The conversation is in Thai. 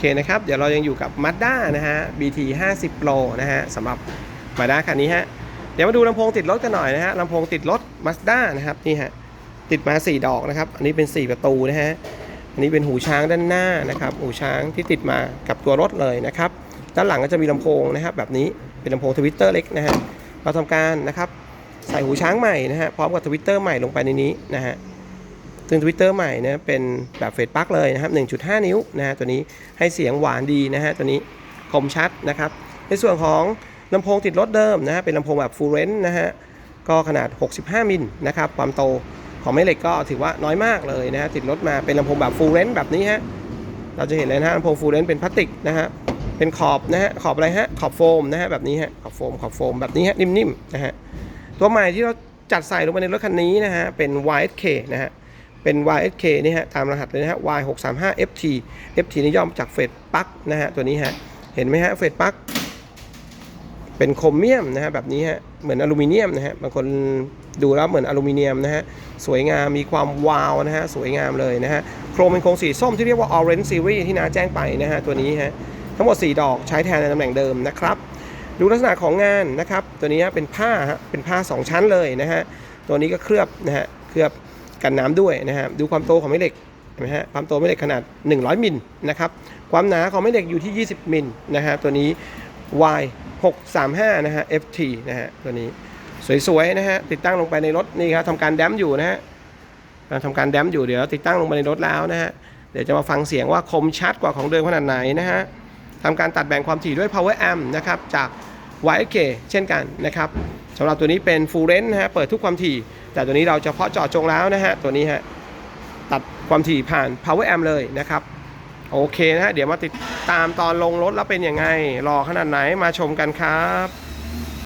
เคนะครับ เดี๋ยวเรายังอยู่กับ Mazda นะฮะ BT 50 Pro นะฮะสำหรับ Mazda คันนี้ฮะ เดี๋ยวมาดูลำโพงติดรถกันหน่อยนะฮะลำโพงติดรถ Mazda นะครับนี่ฮะติดมา 4 ดอกนะครับ อันนี้เป็น 4 ประตูนะฮะ อันนี้เป็นหูช้างด้านหน้านะครับหูช้างที่ติดมากับตัวรถเลยนะครับ ด้านหลังก็จะมีลำโพงนะครับแบบนี้เป็นลำโพงทวิตเตอร์เล็กนะฮะเราทำการนะครับใส่หูช้างใหม่นะฮะพร้อมกับทวิตเตอร์ใหม่ลงไปในนี้นะฮะ ซึ่งทวิตเตอร์ใหม่นะเป็นแบบเฟซปลั๊กเลยนะครับ 1.5 นิ้วนะฮะตัวนี้ให้เสียงหวานดีนะฮะตัวนี้คมชัดนะครับ ในส่วนของลำโพงติดรถเดิมนะฮะเป็นลำโพงแบบ full range นะฮะก็ขนาด 65 มิลนะครับความโตของแม่เหล็กก็ถือว่าน้อยมากเลยนะฮะติดรถมาเป็นลำโพงแบบ full range แบบนี้ฮะเราจะเห็นเลยนะฮะลำโพง full range เป็นพลาสติกนะฮะเป็นขอบนะฮะขอบอะไรฮะขอบโฟมนะฮะแบบนี้ฮะขอบโฟมขอบโฟมแบบนี้ฮะนิ่มๆนะฮะตัวใหม่ที่เราจัดใส่ลงไปในรถคันนี้นะฮะเป็น YSK นะฮะ เป็น YSK นี่ฮะตามรหัสเลยนะฮะ Y635FT FT นี่ย่อมาจากเฟดปักนะฮะตัวนี้ฮะเห็นไหมฮะเฟดปักเป็นโครเมียมนะฮะแบบนี้ฮะเหมือนอลูมิเนียมนะฮะบางคนดูแล้วเหมือนอลูมิเนียมนะฮะสวยงามมีความวาวนะฮะสวยงามเลยนะฮะโครงเป็นโครงสีส้มที่เรียกว่า Orange Series ที่น้าแจ้งไปนะฮะตัวนี้ฮะทั้งหมด 4 ดอกใช้แทนในตำแหน่งเดิมนะครับดูลักษณะของงานนะครับตัวนี้เป็นผ้าฮะเป็นผ้า 2 ชั้นเลยนะฮะตัวนี้ก็เคลือบนะฮะเคลือบ กันน้ำด้วยนะฮะดูความโตของแม่เหล็กเห็นไหมฮะความโตแม่เหล็กขนาด 100 มิลนะครับความหนาของแม่เหล็กอยู่ที่ 20 มิลนะฮะตัวนี้ Y 635นะฮะ FT นะฮะตัวนี้สวยๆนะฮะติดตั้งลงไปในรถนี่ครับทำการแดมอยู่นะฮะกำลังทำการแดมอยู่เดี๋ยวติดตั้งลงไปในรถแล้วนะฮะเดี๋ยวจะมาฟังเสียงว่าคมชัดกว่าของเดิมขนาดไหนนะฮะทำการตัดแบ่งความถี่ด้วย power amp นะครับจาก YK เช่นกันนะครับสำหรับตัวนี้เป็น full range นะฮะเปิดทุกความถี่ แต่ตัวนี้เราเฉพาะเจาะจงแล้วนะฮะตัวนี้ฮะตัดความถี่ผ่าน power amp เลยนะครับโอเคนะฮะเดี๋ยวมาติดตามตอนลงรถแล้วเป็นยังไงรอขนาดไหนมาชมกันครับ